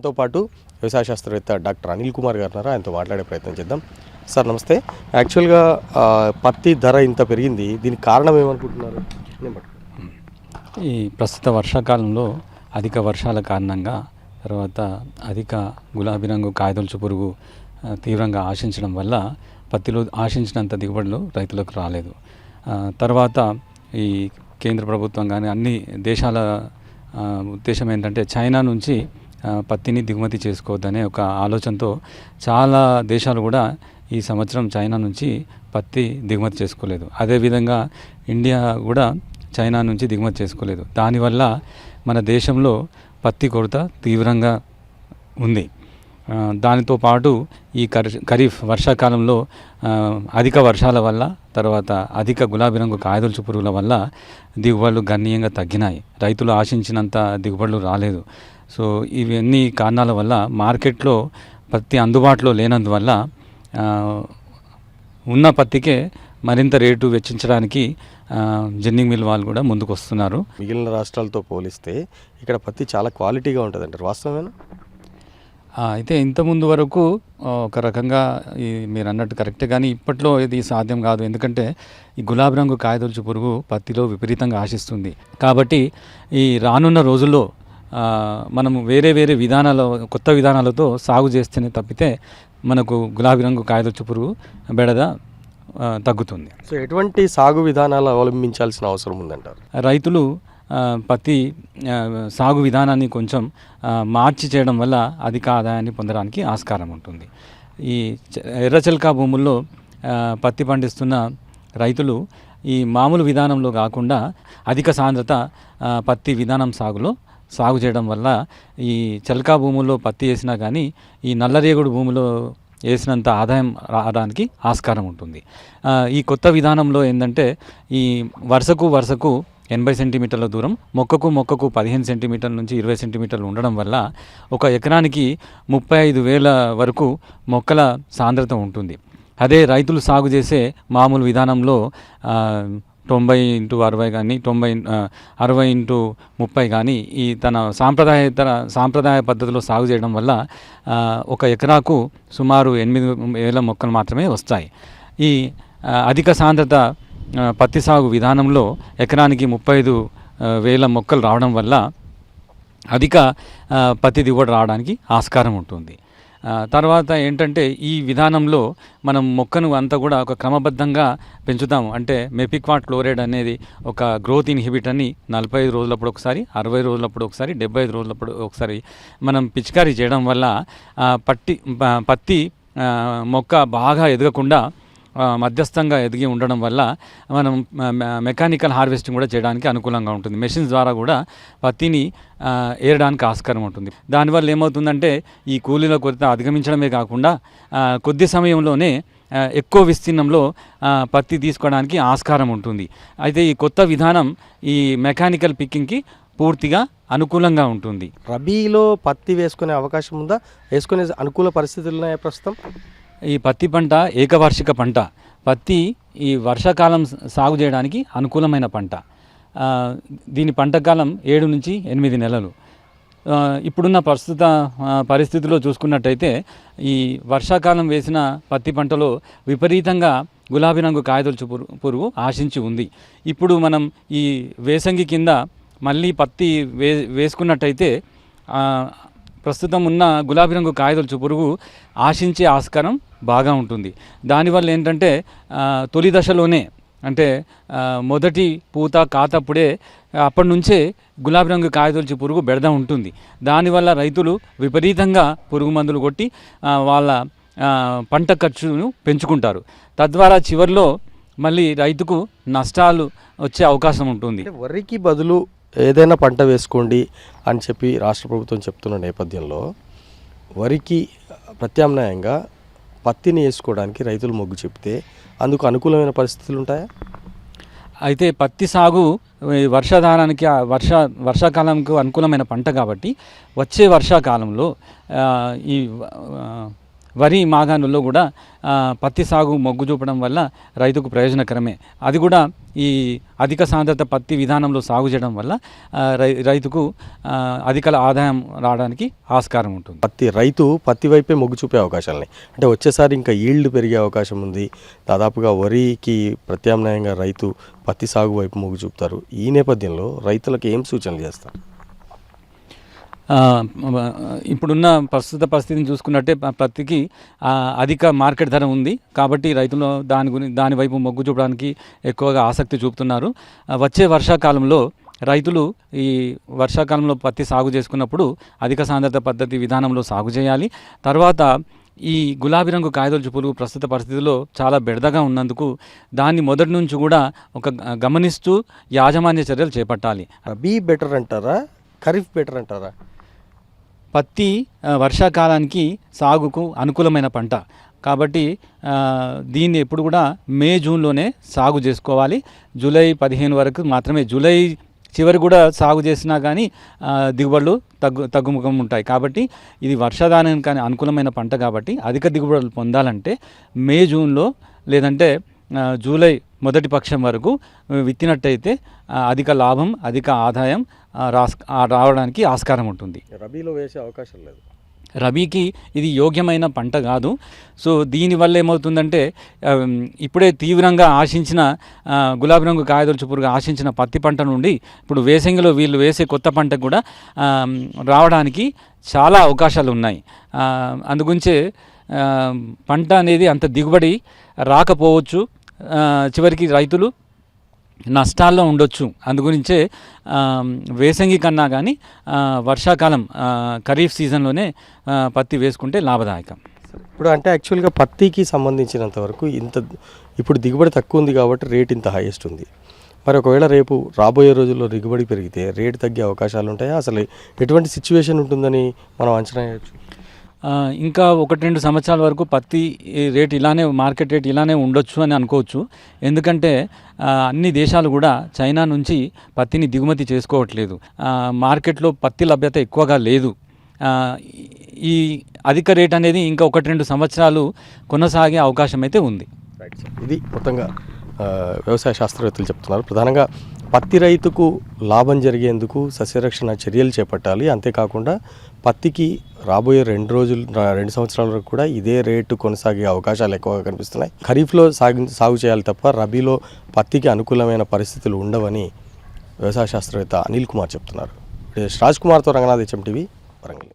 మనతో పాటు వ్యవసాయ శాస్త్రవేత్త డాక్టర్ అనిల్ కుమార్ గారు ఉన్నారు. ఆయనతో మాట్లాడే ప్రయత్నం చేద్దాం. సార్ నమస్తే. యాక్చువల్గా పత్తి ధర ఇంత పెరిగింది. దీనికి కారణం ఏమనుకుంటున్నారు? ఈ ప్రస్తుత వర్షాకాలంలో అధిక వర్షాల కారణంగా తర్వాత అధిక గులాబీ రంగు కాయదొలుచు పురుగు తీవ్రంగా ఆశించడం వల్ల పత్తిలో ఆశించినంత దిగుబడులు రైతులకు రాలేదు. తర్వాత ఈ కేంద్ర ప్రభుత్వం కానీ అన్ని దేశాల ఉద్దేశం ఏంటంటే చైనా నుంచి పత్తిని దిగుమతి చేసుకోవద్దనే ఒక ఆలోచనతో చాలా దేశాలు కూడా ఈ సంవత్సరం చైనా నుంచి పత్తి దిగుమతి చేసుకోలేదు. అదేవిధంగా ఇండియా కూడా చైనా నుంచి దిగుమతి చేసుకోలేదు. దానివల్ల మన దేశంలో పత్తి కొరత తీవ్రంగా ఉంది. దానితో పాటు ఈ ఖరీఫ్ వర్షాకాలంలో అధిక వర్షాల వల్ల తర్వాత అధిక గులాబీ రంగు కాయదొలుచు పురుగుల వల్ల దిగుబడులు గణనీయంగా తగ్గినాయి. రైతులు ఆశించినంత దిగుబడులు రాలేదు. సో ఇవన్నీ కారణాల వల్ల మార్కెట్లో పత్తి అందుబాటులో లేనందువల్ల ఉన్న పత్తికే మరింత రేటు వెచ్చించడానికి జిన్నింగ్ మిల్ వాళ్ళు కూడా ముందుకు వస్తున్నారు మిగిలిన రాష్ట్రాలతో పోలిస్తే ఇక్కడ పత్తి చాలా క్వాలిటీగా ఉంటుంది అంటారు వాస్తవమేనా? అయితే ఇంతకుముందు వరకు ఒక రకంగా ఈ మీరు అన్నట్టు కరెక్టే కానీ ఇప్పట్లో ఇది సాధ్యం కాదు. ఎందుకంటే ఈ గులాబీ రంగు కాయదొలుచు పురుగు పత్తిలో విపరీతంగా ఆశిస్తుంది. కాబట్టి ఈ రానున్న రోజుల్లో మనము వేరే వేరే విధానాల కొత్త విధానాలతో సాగు చేస్తేనే తప్పితే మనకు గులాబీ రంగు కాయదొలుచు పురుగు బెడద తగ్గుతుంది. సో ఎటువంటి సాగు విధానాలు అవలంబించాల్సిన అవసరం ఉందంటారు? రైతులు ఆ, సాగు విధానాన్ని కొంచెం మార్చి చేయడం వల్ల అధిక ఆదాయాన్ని పొందడానికి ఆస్కారం ఉంటుంది. ఈ ఎర్రచలకా భూముల్లో పత్తి పండిస్తున్న రైతులు ఈ మామూలు విధానంలో కాకుండా అధిక సాంద్రత పత్తి విధానం సాగులో సాగు చేయడం వల్ల ఈ చల్కా భూముల్లో పత్తి వేసినా కానీ ఈ నల్లరేగుడు భూమిలో వేసినంత ఆదాయం రావడానికి ఆస్కారం ఉంటుంది. ఈ కొత్త విధానంలో ఏంటంటే ఈ వరుసకు వరుసకు ఎనభై సెంటీమీటర్ల దూరం మొక్కకు మొక్కకు పదిహేను సెంటీమీటర్ల నుంచి ఇరవై సెంటీమీటర్లు ఉండడం వల్ల ఒక ఎకరానికి ముప్పై ఐదు వేల వరకు మొక్కల సాంద్రత ఉంటుంది. అదే రైతులు సాగు చేసే మామూలు విధానంలో తొంభై ఇంటూ అరవై కానీ తొంభై అరవై ఇంటూ ముప్పై కానీ ఈ తన సాంప్రదాయేతర సాంప్రదాయ పద్ధతిలో సాగు చేయడం వల్ల ఒక ఎకరాకు సుమారు ఎనిమిది వేల మొక్కలు మాత్రమే వస్తాయి. ఈ అధిక సాంద్రత పత్తి సాగు విధానంలో ఎకరానికి ముప్పై ఐదు వేల మొక్కలు రావడం వల్ల అధిక పత్తి దిగుబడి రావడానికి ఆస్కారం ఉంటుంది. తర్వాత ఏంటంటే ఈ విధానంలో మనం మొక్కను అంతా కూడా ఒక క్రమబద్ధంగా పెంచుతాము. అంటే మెపిక్వాట్ క్లోరైడ్ అనేది ఒక గ్రోత్ ఇన్హిబిట్ అని నలభై ఐదు రోజులప్పుడు ఒకసారి అరవై రోజులప్పుడు ఒకసారి డెబ్బై ఐదు రోజులప్పుడు ఒకసారి మనం పిచికారీ చేయడం వల్ల పట్టి పత్తి మొక్క బాగా ఎదగకుండా మధ్యస్థంగా ఎదిగి ఉండడం వల్ల మనం మెకానికల్ హార్వెస్టింగ్ కూడా చేయడానికి అనుకూలంగా ఉంటుంది. మెషిన్స్ ద్వారా కూడా పత్తిని ఏరడానికి ఆస్కారం ఉంటుంది. దానివల్ల ఏమవుతుందంటే ఈ కూలీల కొరత అధిగమించడమే కాకుండా కొద్ది సమయంలోనే ఎక్కువ విస్తీర్ణంలో పత్తి తీసుకోవడానికి ఆస్కారం ఉంటుంది. అయితే ఈ కొత్త విధానం ఈ మెకానికల్ పిక్కింగ్కి పూర్తిగా అనుకూలంగా ఉంటుంది. రబీలో పత్తి వేసుకునే అవకాశం ఉందా? వేసుకునే అనుకూల పరిస్థితులు ఉన్నాయా ప్రస్తుతం? ఈ పత్తి పంట ఏకవార్షిక పంట. పత్తి ఈ వర్షాకాలం సాగు చేయడానికి అనుకూలమైన పంట. దీని పంట కాలం ఏడు నుంచి ఎనిమిది నెలలు. ఇప్పుడున్న ప్రస్తుత పరిస్థితిలో చూసుకున్నట్టయితే ఈ వర్షాకాలం వేసిన పత్తి పంటలో విపరీతంగా గులాబీ రంగు కాయదొలుచు పురుగు పురుగు ఆశించి ఉంది. ఇప్పుడు మనం ఈ వేసంగి కింద మళ్ళీ పత్తి వే వేసుకున్నట్టయితే ప్రస్తుతం ఉన్న గులాబీ రంగు కాయదొలుచు పురుగు ఆశించే ఆస్కారం బాగా ఉంటుంది. దానివల్ల ఏంటంటే తొలి దశలోనే అంటే మొదటి పూత కాతప్పుడే అప్పటి నుంచే గులాబీ రంగు కాయదొలిచి పురుగు బెడద ఉంటుంది. దానివల్ల రైతులు విపరీతంగా పురుగు మందులు కొట్టి వాళ్ళ పంట ఖర్చును పెంచుకుంటారు. తద్వారా చివరిలో మళ్ళీ రైతుకు నష్టాలు వచ్చే అవకాశం ఉంటుంది. వరికి బదులు ఏదైనా పంట వేసుకోండి అని చెప్పి రాష్ట్ర ప్రభుత్వం చెప్తున్న నేపథ్యంలో వరికి ప్రత్యామ్నాయంగా పత్తిని వేసుకోవడానికి రైతులు మొగ్గు చెప్తే అందుకు అనుకూలమైన పరిస్థితులు ఉంటాయా? అయితే పత్తి సాగు ఈ వర్షాధారానికి ఆ వర్ష వర్షాకాలంకు అనుకూలమైన పంట కాబట్టి వచ్చే వర్షాకాలంలో ఈ వరి మాగాణుల్లో కూడా పత్తి సాగు మొగ్గు చూపడం వల్ల రైతుకు ప్రయోజనకరమే. అది కూడా ఈ అధిక సాంద్రత పత్తి విధానంలో సాగు చేయడం వల్ల రై రైతుకు అధిక ఆదాయం రావడానికి ఆస్కారం ఉంటుంది. పత్తి రైతు పత్తి వైపే మొగ్గు చూపే అవకాశాలు అంటే వచ్చేసారి ఇంకా ఈల్డ్ పెరిగే అవకాశం ఉంది. దాదాపుగా వరికి ప్రత్యామ్నాయంగా రైతు పత్తి సాగు వైపు మొగ్గు చూపుతారు. ఈ నేపథ్యంలో రైతులకు ఏం సూచనలు చేస్తారు? ఇప్పుడున్న ప్రస్తుత పరిస్థితిని చూసుకున్నట్టే పత్తికి అధిక మార్కెట్ ధర ఉంది. కాబట్టి రైతులు దాని గురించి దాని వైపు మొగ్గు చూపడానికి ఎక్కువగా ఆసక్తి చూపుతున్నారు. వచ్చే వర్షాకాలంలో రైతులు ఈ వర్షాకాలంలో పత్తి సాగు చేసుకున్నప్పుడు అధిక సాంద్రత పద్ధతి విధానంలో సాగు చేయాలి. తర్వాత ఈ గులాబీ రంగు కాయదొలుచు పురుగు ప్రస్తుత పరిస్థితిలో చాలా బెడదగా ఉన్నందుకు దాన్ని మొదటి నుంచి కూడా ఒక గమనిస్తూ యాజమాన్య చర్యలు చేపట్టాలి. బీ బెటర్ అంటారా? ఖరీఫ్ బెటర్ అంటారా? పత్తి వర్షాకాలానికి సాగుకు అనుకూలమైన పంట. కాబట్టి దీన్ని ఎప్పుడు కూడా మే జూన్లోనే సాగు చేసుకోవాలి. జూలై పదిహేను వరకు మాత్రమే. జూలై చివరి కూడా సాగు చేసినా కానీ దిగుబడులు తగ్గు తగ్గుముఖం ఉంటాయి. కాబట్టి ఇది వర్షాధానానికి కానీ అనుకూలమైన పంట కాబట్టి అధిక దిగుబడులు పొందాలంటే మే జూన్లో లేదంటే జూలై మొదటి పక్షం వరకు విత్తినట్టయితే అధిక లాభం అధిక ఆదాయం రాస్ రావడానికి ఆస్కారం ఉంటుంది. రబీలో వేసే అవకాశం లేదు. రబీకి ఇది యోగ్యమైన పంట కాదు. సో దీనివల్ల ఏమవుతుందంటే ఇప్పుడే తీవ్రంగా ఆశించిన గులాబీ రంగు కాయదొలుచు పురుగు ఆశించిన పత్తి పంట నుండి ఇప్పుడు వేసంగిలో వీళ్ళు వేసే కొత్త పంటకు కూడా రావడానికి చాలా అవకాశాలు ఉన్నాయి. అందుగురించే పంట అనేది అంత దిగుబడి రాకపోవచ్చు. చివరికి రైతులు నష్టాల్లో ఉండొచ్చు. అందుగురించే వేసంగి కన్నా కానీ వర్షాకాలం ఖరీఫ్ సీజన్లోనే పత్తి వేసుకుంటే లాభదాయకం. ఇప్పుడు అంటే యాక్చువల్గా పత్తికి సంబంధించినంత వరకు ఇంత ఇప్పుడు దిగుబడి తక్కువ ఉంది కాబట్టి రేట్ ఇంత హైయెస్ట్ ఉంది. మరి ఒకవేళ రేపు రాబోయే రోజుల్లో దిగుబడి పెరిగితే రేటు తగ్గే అవకాశాలు ఉంటాయా అసలు ఎటువంటి సిచ్యువేషన్ ఉంటుందని మనం అంచనా వేయచ్చు? ఇంకా ఒకటి రెండు సంవత్సరాల వరకు పత్తి రేట్ ఇలానే మార్కెట్ రేట్ ఇలానే ఉండొచ్చు అని అనుకోవచ్చు. ఎందుకంటే అన్ని దేశాలు కూడా చైనా నుంచి పత్తిని దిగుమతి చేసుకోవట్లేదు. మార్కెట్లో పత్తి లభ్యత ఎక్కువగా లేదు. ఈ అధిక రేట్ అనేది ఇంకా ఒకటి రెండు సంవత్సరాలు కొనసాగే అవకాశం అయితే ఉంది. ఇది మొత్తంగా వ్యవసాయ శాస్త్రవేత్తలు చెప్తున్నారు. ప్రధానంగా పత్తి రైతుకు లాభం జరిగేందుకు సస్యరక్షణ చర్యలు చేపట్టాలి. అంతేకాకుండా పత్తికి రాబోయే రెండు రోజులు రెండు సంవత్సరాల వరకు కూడా ఇదే రేటు కొనసాగే అవకాశాలు ఎక్కువగా కనిపిస్తున్నాయి. ఖరీఫ్లో సాగు సాగు చేయాలి తప్ప రబీలో పత్తికి అనుకూలమైన పరిస్థితులు ఉండవని వ్యవసాయ శాస్త్రవేత్త అనిల్ కుమార్ చెప్తున్నారు. రాజ్ కుమార్తో రంగనాథ్ హెచ్ఎం టీవీ వరంగల్.